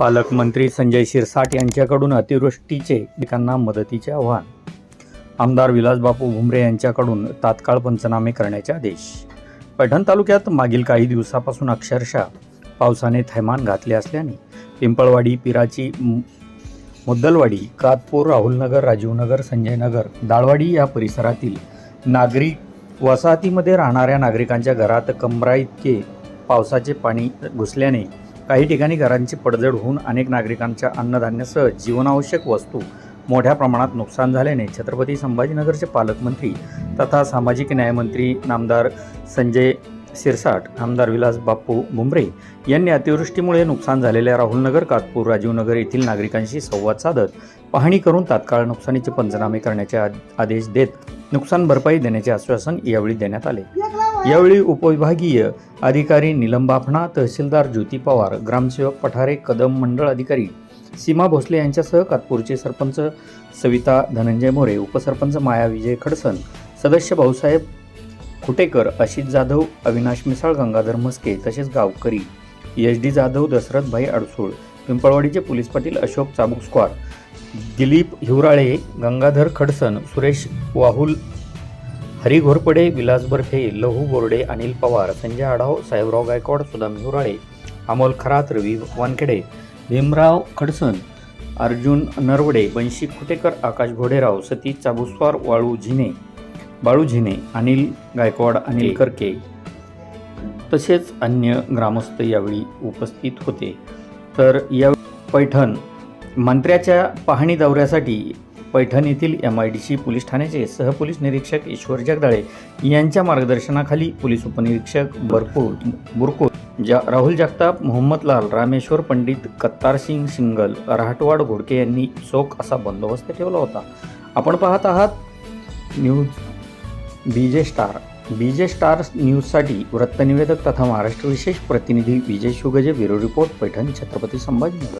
पालकमंत्री संजय शिरसाट यांच्याकडून अतिवृष्टीचे पिकांना मदतीचे आव्हान. आमदार विलासबापू भुमरे यांच्याकडून तात्काळ पंचनामे करण्याचे आदेश. पैठण तालुक्यात मागील काही दिवसापासून अक्षरशः पावसाने थैमान घातले असल्याने पिंपळवाडी पिराची मुद्दलवाडी कातपूर राहुलनगर राजीवनगर संजयनगर दाळवाडी या परिसरातील नागरिक वसाहतीमध्ये राहणाऱ्या नागरिकांच्या घरात कमरा इतके पावसाचे पाणी घुसल्याने काही ठिकाणी घरांची पडझड होऊन अनेक नागरिकांच्या अन्नधान्यासह जीवनावश्यक वस्तू मोठ्या प्रमाणात नुकसान झाल्याने छत्रपती संभाजीनगरचे पालकमंत्री तथा सामाजिक न्यायमंत्री नामदार संजय सिरसाट आमदार विलास बाप्पू मुंबरे यांनी अतिवृष्टीमुळे नुकसान झालेल्या राहुलनगर कातपूर राजीवनगर येथील नागरिकांशी संवाद साधत पाहणी करून तात्काळ नुकसानीचे पंचनामे करण्याचे आदेश देत नुकसान भरपाई देण्याचे आश्वासन यावेळी देण्यात आले. यावेळी उपविभागीय अधिकारी निलम बाफणा तहसीलदार ज्योती पवार ग्रामसेवक पठारे कदम मंडळ अधिकारी सीमा भोसले यांच्यासह कातपूरचे सरपंच सविता धनंजय मोरे उपसरपंच माया विजय खडसन सदस्य भाऊसाहेब खुटेकर अशित जाधव अविनाश मिसाळ गंगाधर म्हस्के तसेच गावकरी यश डी जाधव दशरथभाई अडसूळ पिंपळवाडीचे पोलीस पाटील अशोक चाबुक स्क्वार दिलीप हिवराळे गंगाधर खडसन सुरेश वाहुल हरी घोरपडे विलास बर्फे लहू बोर्डे अनिल पवार संजय आढाव साहेबराव गायकवाड सुदाम हिवराळे अमोल खरात रवी वानखेडे भीमराव खडसन अर्जुन नरवडे बंशी खुटेकर आकाश घोडेराव सतीश चाबुस्वार वाळू झिने बाळू झिने अनिल गायकवाड अनिल करके तसेच अन्य ग्रामस्थ यावेळी उपस्थित होते. तर या पैठण मंत्र्याच्या पाहणी दौऱ्यासाठी पैठण येथील M I D C police ठाण्याचे सहपोलीस निरीक्षक ईश्वर जगदाळे यांच्या मार्गदर्शनाखाली पोलीस उपनिरीक्षक बरपूर बुरकूर जा राहुल जगताप मोहम्मद लाल रामेश्वर पंडित कत्तार सिंग सिंगल राहटवाड घोडके यांनी चोख असा बंदोबस्त ठेवला होता. आपण पाहत आहात news B J star B J star न्यूजसाठी वृत्तनिवेदक तथा महाराष्ट्र विशेष प्रतिनिधी विजय शुगजे ब्युरो रिपोर्ट पैठण छत्रपती संभाजीनगर.